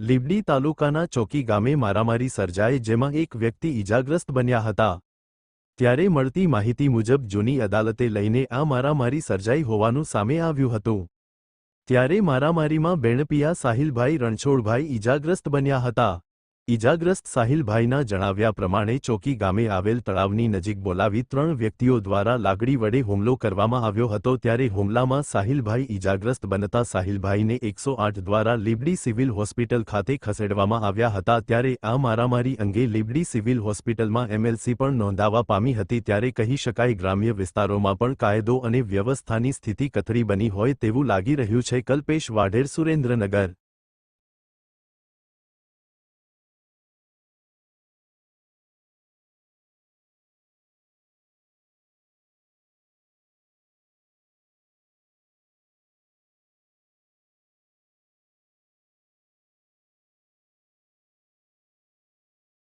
લીબડી તાલુકાના ચોકી ગામે મારામારી સર્જાઈ જેમાં એક વ્યક્તિ ઈજાગ્રસ્ત બન્યા હતા. ત્યારે મળતી માહિતી મુજબ જૂની અદાલતે લઈને આ મારામારી સર્જાઈ હોવાનું સામે આવ્યું હતું. ત્યારે મારામારીમાં બેણપિયા સાહિલભાઈ રણછોડભાઈ ઈજાગ્રસ્ત બન્યા હતા. ઈજાગ્રસ્ત સાહિલભાઈના જણાવ્યા પ્રમાણે ચોકી ગામે આવેલ તળાવની નજીક બોલાવી ત્રણ વ્યક્તિઓ દ્વારા લાકડી વડે હુમલો કરવામાં આવ્યો હતો ત્યારે હુમલામાં સાહિલભાઈ ઈજાગ્રસ્ત બનતા સાહિલભાઈને એકસો આઠ દ્વારા લીબડી સિવિલ હોસ્પિટલ ખાતે ખસેડવામાં આવ્યા હતા ત્યારે આ મારામારી અંગે લીબડી સિવિલ હોસ્પિટલમાં એમએલસી પણ નોંધાવા પામી હતી ત્યારે કહી શકાય ગ્રામ્ય વિસ્તારોમાં પણ કાયદો અને વ્યવસ્થાની સ્થિતિ કથળી બની હોય તેવું લાગી રહ્યું છે કલ્પેશ વાઢેર સુરેન્દ્રનગર.